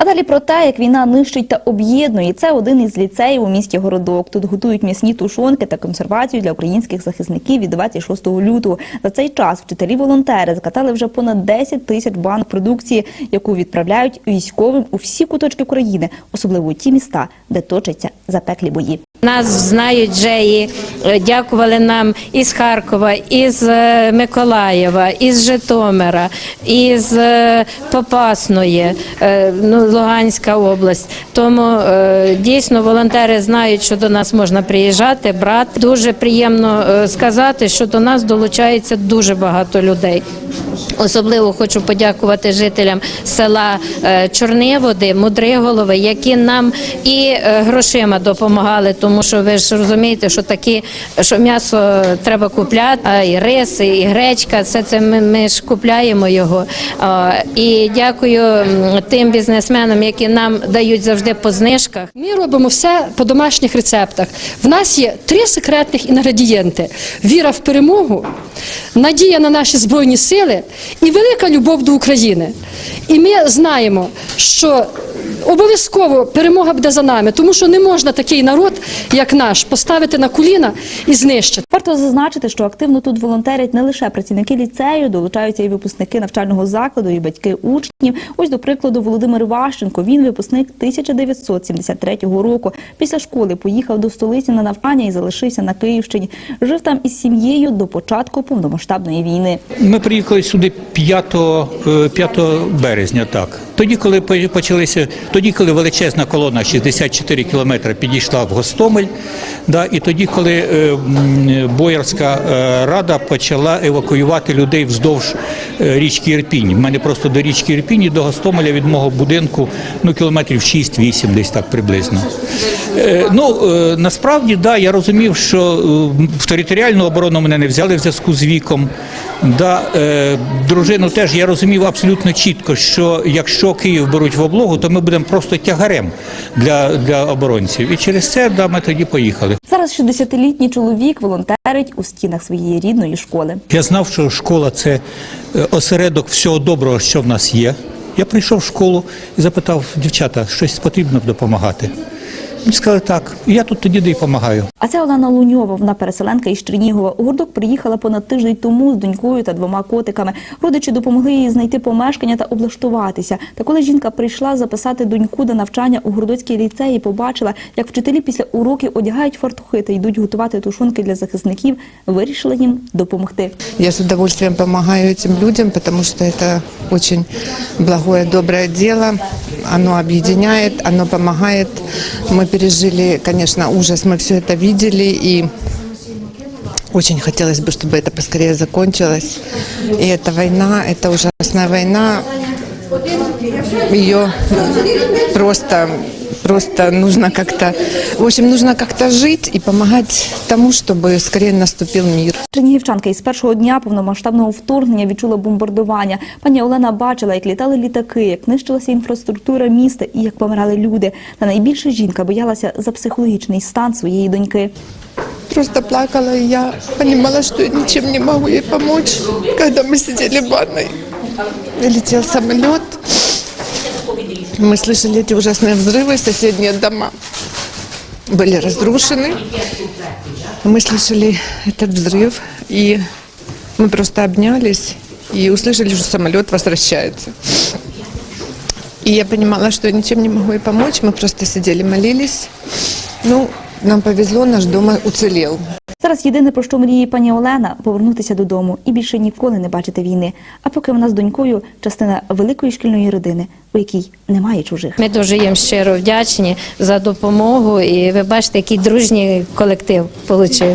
А далі про те, як війна нищить та об'єднує. Це один із ліцеїв у місті Городок. Тут готують м'ясні тушонки та консервацію для українських захисників від 26 лютого. За цей час вчителі-волонтери закатали вже понад 10 тисяч банок продукції, яку відправляють військовим у всі куточки України, особливо у ті міста, де точаться запеклі бої. Нас знають вже і е, дякували нам із Харкова, із е, Миколаєва, із Житомира, із Попасної, е, ну, Луганська область. Тому дійсно волонтери знають, що до нас можна приїжджати, брати. Дуже приємно сказати, що до нас долучається дуже багато людей. Особливо хочу подякувати жителям села е, Чорниводи, Мудриголови, які нам і е, грошима допомагали, тому що ви ж розумієте, що такі, що м'ясо треба купляти, а і рис, і гречка, все це ми, ми ж купляємо його. І дякую тим бізнесменам, які нам дають завжди по знижках. Ми робимо все по домашніх рецептах. В нас є три секретних інгредієнти: віра в перемогу, надія на наші збройні сили і велика любов до України. І ми знаємо, що обов'язково перемога буде за нами, тому що не можна такий народ, як наш, поставити на коліна і знищити. Варто зазначити, що активно тут волонтерять не лише працівники ліцею, долучаються і випускники навчального закладу, і батьки учнів. Ось до прикладу, Володимир Ващенко. Він випускник 1973 року. Після школи поїхав до столиці на навчання і залишився на Київщині. Жив там із сім'єю до початку повномасштабної війни. Ми приїхали сюди 5, е, 5 березня, так. Тоді, коли почалися, тоді, коли величезна колона 64 кілометри підійшла в Гостомель, да, і тоді, коли е, Боярська е, рада почала евакуювати людей вздовж е, річки Ірпінь. У мене просто до річки Ірпінь і до Гостомеля від мого будинку ну, кілометрів 6-8 десь так приблизно. Е, Ну, е, насправді, да, я розумів, що е, в територіальну оборону мене не взяли в зв'язку з віком. Да, е, дружину теж я розумів абсолютно чітко, що якщо Київ беруть в облогу, то ми будемо просто тягарем для, для оборонців. І через це да, ми тоді поїхали. Зараз 60-літній чоловік волонтерить у стінах своєї рідної школи. Я знав, що школа це е, осередок всього доброго, що в нас є. Я прийшов в школу і запитав дівчата, щось потрібно допомагати. Вони сказали так, я тут тоді де й допомагаю. А це Олена Луньова, вона переселенка із Чернігова. У гурдок приїхала понад тиждень тому з донькою та двома котиками. Родичі допомогли їй знайти помешкання та облаштуватися. Та коли жінка прийшла записати доньку до навчання у Городоцькій ліцеї, побачила, як вчителі після уроків одягають фартухи та йдуть готувати тушонки для захисників, вирішила їм допомогти. Я с удовольствием помогаю этим людям, потому что это очень благое, доброе дело. Оно объединяет, оно помогает. Мы пережили, конечно, ужас, мы все это видели, и очень хотелось бы, чтобы это поскорее закончилось. И эта война, это ужасная война, ее просто Просто нужно как-то, в общем, нужно как-то жить и помогать тому, чтобы скорее наступил мир. Чернігівчанка із першого дня повномасштабного вторгнення відчула бомбардування. Пані Олена бачила, як літали літаки, як нищилася інфраструктура міста і як помирали люди. Та найбільше жінка боялася за психологічний стан своєї доньки. Просто плакала, и я понимала, что я ничем не могу ей помочь. Когда мы сидели в ванной, летел самолет, мы слышали эти ужасные взрывы, соседние дома были разрушены. Мы слышали этот взрыв, и мы просто обнялись и услышали, что самолет возвращается. И я понимала, что я ничем не могу ей помочь. Мы просто сидели, молились. Ну, нам повезло, наш дом уцелел. Зараз єдине про що мріє пані Олена повернутися додому і більше ніколи не бачити війни. А поки вона з донькою частина великої шкільної родини, у якій немає чужих. Ми дуже їм щиро вдячні за допомогу. І ви бачите, який дружній колектив вийшов.